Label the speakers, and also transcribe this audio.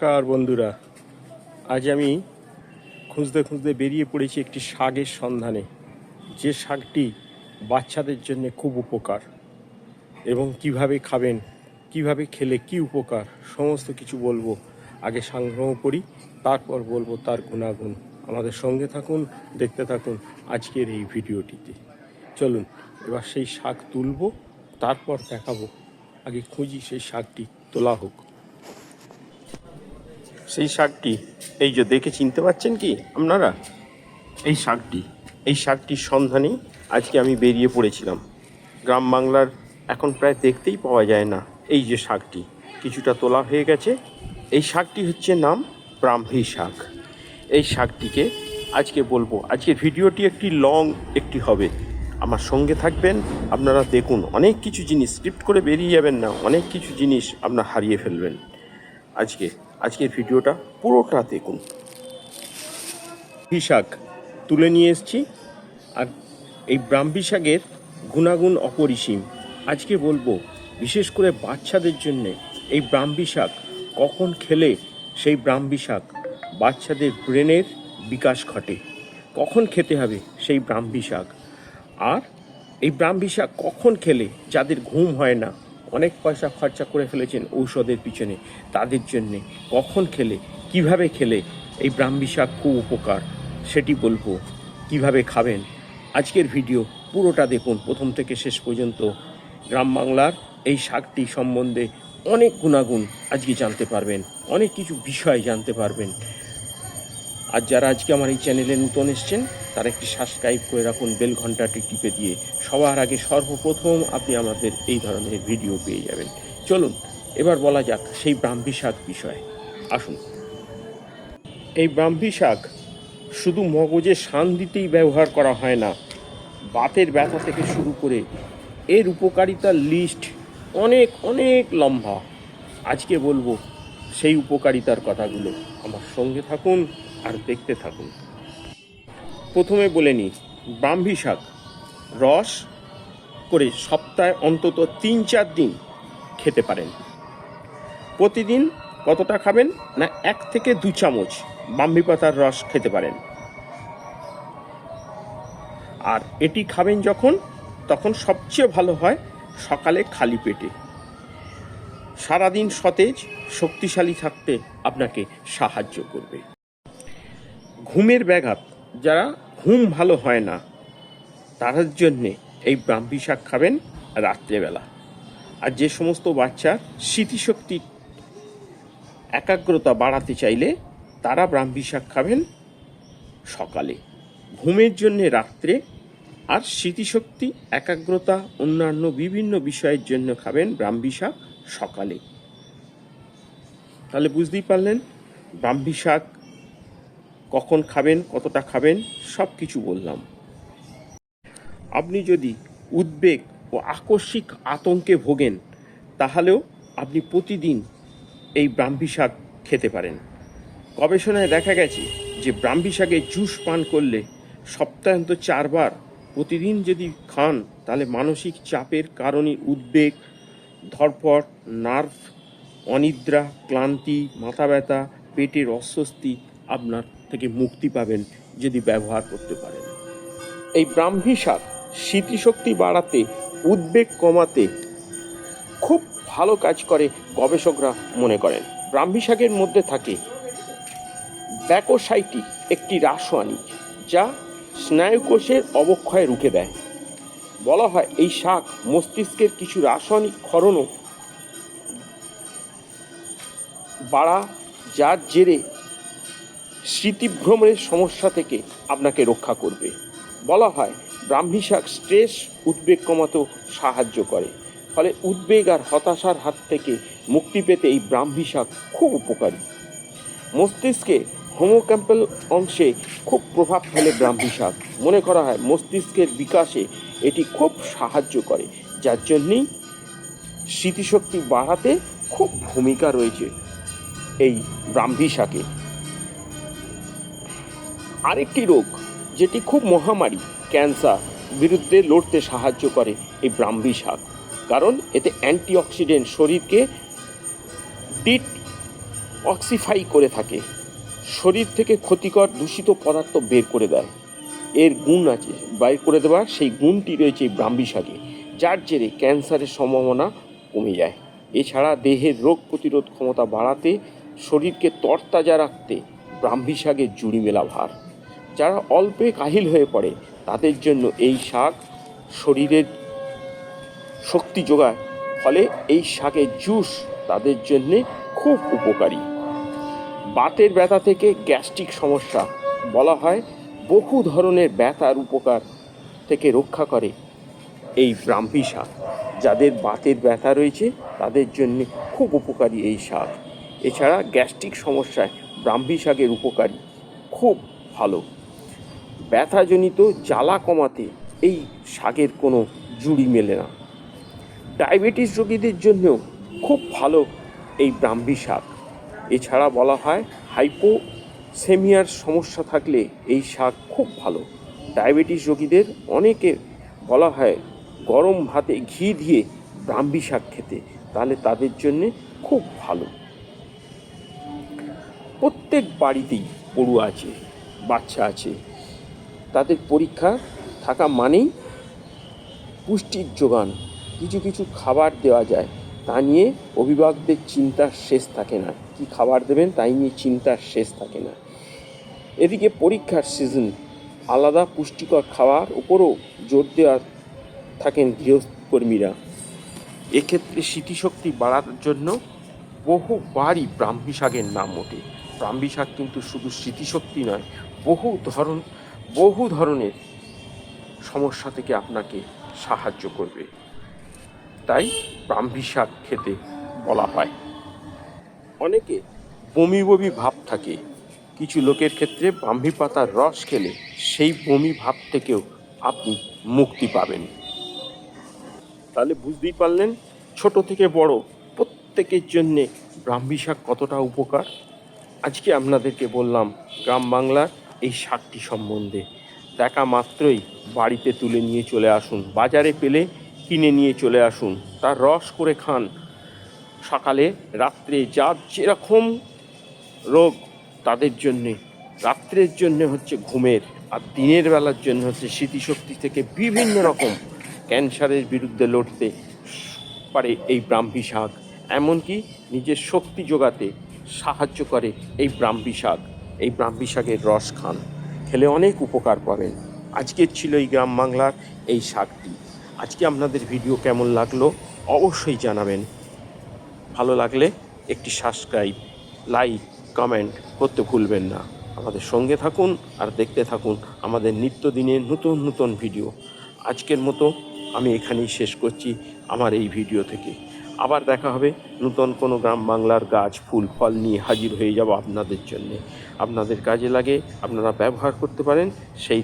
Speaker 1: নমস্কার বন্ধুরা। আজ আমি খুঁজতে খুঁজতে বেরিয়ে পড়েছি একটি শাকের সন্ধানে। যে শাকটি বাচ্চাদের জন্য খুব উপকার এবং কীভাবে খাবেন, কীভাবে খেলে কি উপকার, সমস্ত কিছু বলব। আগে সংগ্রহ করি, তারপর বলব তার গুণাগুণ। আমাদের সঙ্গে থাকুন, দেখতে থাকুন আজকের এই ভিডিওটিতে। চলুন, এবার সেই শাক তুলবো, তারপর দেখাবো। আগে খুঁজি সেই শাকটি, তোলা হোক। সেই শাকটি, এই যে দেখে চিনতে পারছেন কি আপনারা? এই শাকটি, এই শাকটির সন্ধানে আজকে আমি বেরিয়ে পড়েছিলাম। গ্রাম বাংলার এখন প্রায় দেখতেই পাওয়া যায় না এই যে শাকটি। কিছুটা তোলা হয়ে গেছে। এই শাকটি হচ্ছে নাম ব্রাহ্মী শাক। এই শাকটিকে আজকে বলব আজকের ভিডিওটি একটি লং একটি হবে। আমার সঙ্গে থাকবেন, আপনারা দেখুন, অনেক কিছু জিনিস, স্ক্রিপ্ট করে বেরিয়ে যাবেন না, অনেক কিছু জিনিস আপনার হারিয়ে ফেলবেন। আজকে আজকের ভিডিওটা পুরোটা দেখুন। শাক তুলে নিয়ে এসেছি, আর এই ব্রাহ্মী শাকের গুণাগুণ অপরিসীম। আজকে বলব, বিশেষ করে বাচ্চাদের জন্যে এই ব্রাহ্মী শাক, কখন খেলে সেই ব্রাহ্মী শাক বাচ্চাদের ব্রেনের বিকাশ ঘটে, কখন খেতে হবে সেই ব্রাহ্মী শাক। আর এই ব্রাহ্মী শাক কখন খেলে যাদের ঘুম হয় না অনেক পয়সা খরচা করে ফেলেছেন ঔষধের পিছনে। তাদের জন্যে কখন খেলে, কীভাবে খেলে, এই ব্রাহ্মী শাক খুব উপকার, সেটি বলব। কীভাবে খাবেন? আজকের ভিডিও পুরোটা দেখুন, প্রথম থেকে শেষ পর্যন্ত। গ্রাম বাংলার এই শাকটি সম্বন্ধে অনেক গুণাগুণ আজকে জানতে পারবেন, অনেক কিছু বিষয় জানতে পারবেন। আর যারা আজকে আমার এই চ্যানেলে নতুন এসছেন তারা একটি সাবস্ক্রাইব করে রাখুন, বেল ঘন্টাটি টিপে দিয়ে। সবার আগে সর্বপ্রথম আপনি আমাদের এই ধরনের ভিডিও পেয়ে যাবেন। চলুন, এবার বলা যাক সেই ব্রাহ্মী শাক বিষয়ে। আসুন। এই ব্রাহ্মী শাক শুধু মগজে শান দিতেই ব্যবহার করা হয় না, বাতের ব্যথা থেকে শুরু করে এর উপকারিতার লিস্ট অনেক অনেক লম্বা। আজকে বলব সেই উপকারিতার কথাগুলো। আমার সঙ্গে থাকুন আর দেখতে থাকুন। প্রথমে বলে নিই, ব্রাহ্মী শাক। রস করে সপ্তাহে অন্তত তিন চার দিন খেতে পারেন। প্রতিদিন কতটা খাবেন না এক থেকে দু চামচ ব্রাহ্মী পাতার রস খেতে পারেন। আর এটি খাবেন যখন, তখন সবচেয়ে ভালো হয় সকালে খালি পেটে। সারাদিন সতেজ, শক্তিশালী থাকতে আপনাকে সাহায্য করবে। ঘুমের ব্যাঘাত, যারা ঘুম ভালো হয় না তার জন্যে এই ব্রাহ্মী শাক খাবেন রাত্রেবেলা। আর যে সমস্ত বাচ্চার স্মৃতিশক্তি একাগ্রতা বাড়াতে চাইলে তারা ব্রাহ্মী শাক খাবেন সকালে। ঘুমের জন্যে রাত্রে আর স্মৃতিশক্তি, একাগ্রতা, অন্যান্য বিভিন্ন বিষয়ের জন্য খাবেন ব্রাহ্মী শাক সকালে। তাহলে বুঝতেই পারলেন, ব্রাহ্মী শাক কখন খাবেন, কতটা খাবেন সব কিছু বললাম। আপনি যদি উদ্বেগ ও আকস্মিক আতঙ্কে ভোগেন, তাহলেও আপনি প্রতিদিন এই ব্রাহ্মী শাক খেতে পারেন। গবেষণায় দেখা গেছে যে ব্রাহ্মী শাকের জুস পান করলে সপ্তাহান্ত চারবার প্রতিদিন যদি খান, তাহলে মানসিক চাপের কারণে উদ্বেগ ধরপড় নার্ভ, অনিদ্রা, ক্লান্তি, মাথা ব্যথা, পেটের অস্বস্তি আপনার থেকে মুক্তি পাবেন যদি ব্যবহার করতে পারেন। এই ব্রাহ্মী শাক স্মৃতিশক্তি বাড়াতে, উদ্বেগ কমাতে খুব ভালো কাজ করে গবেষকরা মনে করেন। ব্রাহ্মী শাকের মধ্যে থাকে ব্যাকোসাইটি, একটি রাসায়নিক, যা স্নায়ুকোষের অবক্ষয় রুখে দেয়। বলা হয় এই শাক মস্তিষ্কের কিছু রাসায়নিক ক্ষরণও বাড়া, যার জেরে স্মৃতিভ্রমণের সমস্যা থেকে আপনাকে রক্ষা করবে। বলা হয় ব্রাহ্মী শাক স্ট্রেস উদ্বেগ কমাতেও সাহায্য করে। ফলে উদ্বেগ আর হতাশার হাত থেকে মুক্তি পেতে এই ব্রাহ্মী শাক খুব উপকারী। মস্তিষ্কে হোমোক্যাম্পেল অংশে খুব প্রভাব ফেলে ব্রাহ্মী শাক মনে করা হয়, মস্তিষ্কের বিকাশে এটি খুব সাহায্য করে। যার জন্যেই স্মৃতিশক্তি বাড়াতে খুব ভূমিকা রয়েছে এই ব্রাহ্মী শাকে আরেকটি রোগ যেটি খুব মহামারী, ক্যান্সার বিরুদ্ধে লড়তে সাহায্য করে এই ব্রাহ্মী শাক। কারণ এতে অ্যান্টিঅক্সিডেন্ট শরীরকে ডিট অক্সিফাই করে থাকে। শরীর থেকে ক্ষতিকর দূষিত পদার্থ বের করে দেয়। এর গুণ আছে বাইর করে দেওয়ার সেই গুণটি রয়েছে এই ব্রাহ্মী শাকে, যার জেরে ক্যান্সারের সম্ভাবনা কমে যায়। এছাড়া দেহের রোগ প্রতিরোধ ক্ষমতা বাড়াতে শরীরকে তরতাজা রাখতে ব্রাহ্মী শাকের জুড়ি মেলা ভার। যারা অল্পে কাহিল হয়ে পড়ে, তাদের জন্য এই শাক শরীরের শক্তি যোগায়। ফলে এই শাকের জুস তাদের জন্যে খুব উপকারী। বাতের ব্যথা থেকে গ্যাস্ট্রিক সমস্যা বলা হয়, বহু ধরনের ব্যথার উপকার থেকে রক্ষা করে এই ব্রাহ্মী শাক। যাদের বাতের ব্যথা রয়েছে, তাদের জন্য খুব উপকারী এই শাক। এছাড়া গ্যাস্ট্রিক সমস্যায় ব্রাহ্মী শাকের উপকারী খুব ভালো। ব্যথাজনিত জ্বালা কমাতে এই শাকের কোনো জুড়ি মেলে না। ডায়াবেটিস রোগীদের জন্যও খুব ভালো এই ব্রাহ্মী শাক। এছাড়া বলা হয়, হাইপোসেমিয়ার সমস্যা থাকলে এই শাক খুব ভালো। ডায়াবেটিস রোগীদের অনেকে বলা হয়, গরম ভাতে ঘি দিয়ে ব্রাহ্মী শাক খেতে, তাহলে তাদের জন্যে খুব ভালো। প্রত্যেক বাড়িতেই পড়ুয়া আছে, বাচ্চা আছে তাদের পরীক্ষা থাকা মানেই পুষ্টির যোগান। কিছু কিছু খাবার দেওয়া যায়, তা নিয়ে অভিভাবকদের চিন্তার শেষ থাকে না। কি খাবার দেবেন, তাই নিয়ে চিন্তার শেষ থাকে না। এদিকে পরীক্ষার সিজন আলাদা পুষ্টিকর খাওয়ার উপরও জোর দেওয়া থাকেন গৃহকর্মীরা। এক্ষেত্রে স্মৃতিশক্তি বাড়ার জন্য বহুবারই ব্রাহ্মী শাকের নাম ওঠে। ব্রাহ্মী শাক কিন্তু শুধু স্মৃতিশক্তি নয়, বহু ধরন বহু ধরনের সমস্যা থেকে আপনাকে সাহায্য করবে। তাই ব্রাহ্মী শাক খেতে বলা হয়। অনেকে বমি বমি ভাব থাকে। কিছু লোকের ক্ষেত্রে ব্রাহ্মী পাতার রস খেলে সেই বমি ভাব থেকেও আপনি মুক্তি পাবেন। তাহলে বুঝতেই পারলেন, ছোট থেকে বড় প্রত্যেকের জন্যে ব্রাহ্মী শাক কতটা উপকার? আজকে আপনাদেরকে বললাম, গ্রাম বাংলার এই শাকটি সম্বন্ধে। দেখা মাত্রই বাড়িতে তুলে নিয়ে চলে আসুন। বাজারে পেলে কিনে নিয়ে চলে আসুন। তার রস করে খান। সকালে, রাত্রে যার যেরকম রোগ তাদের জন্যে। রাত্রের জন্য হচ্ছে ঘুমের আর দিনের বেলার জন্য হচ্ছে স্মৃতিশক্তি থেকে বিভিন্ন রকম ক্যান্সারের বিরুদ্ধে লড়তে পারে এই ব্রাহ্মী শাক। এমনকি নিজের শক্তি যোগাতে সাহায্য করে এই ব্রাহ্মী শাক। এই ব্রাহ্মী শাকের রস খান। খেলে অনেক উপকার পাবেন। আজকের ছিল এই গ্রাম বাংলার এই শাকটি। আজকে আপনাদের ভিডিও কেমন লাগল অবশ্যই জানাবেন। ভালো লাগলে একটি সাবস্ক্রাইব, লাইক, কমেন্ট করতে ভুলবেন না। আমাদের সঙ্গে থাকুন আর দেখতে থাকুন আমাদের নিত্যদিনের নতুন নতুন ভিডিও। আজকের মতো আমি এখানেই শেষ করছি আমার এই ভিডিও থেকে। আবার দেখা হবে। নূতন কোনো গ্রাম বাংলার গাছ, ফুল, ফল নিয়ে হাজির হয়ে যাব আপনাদের জন্যে। আপনাদের কাজে লাগে, আপনারা ব্যবহার করতে পারেন, সেই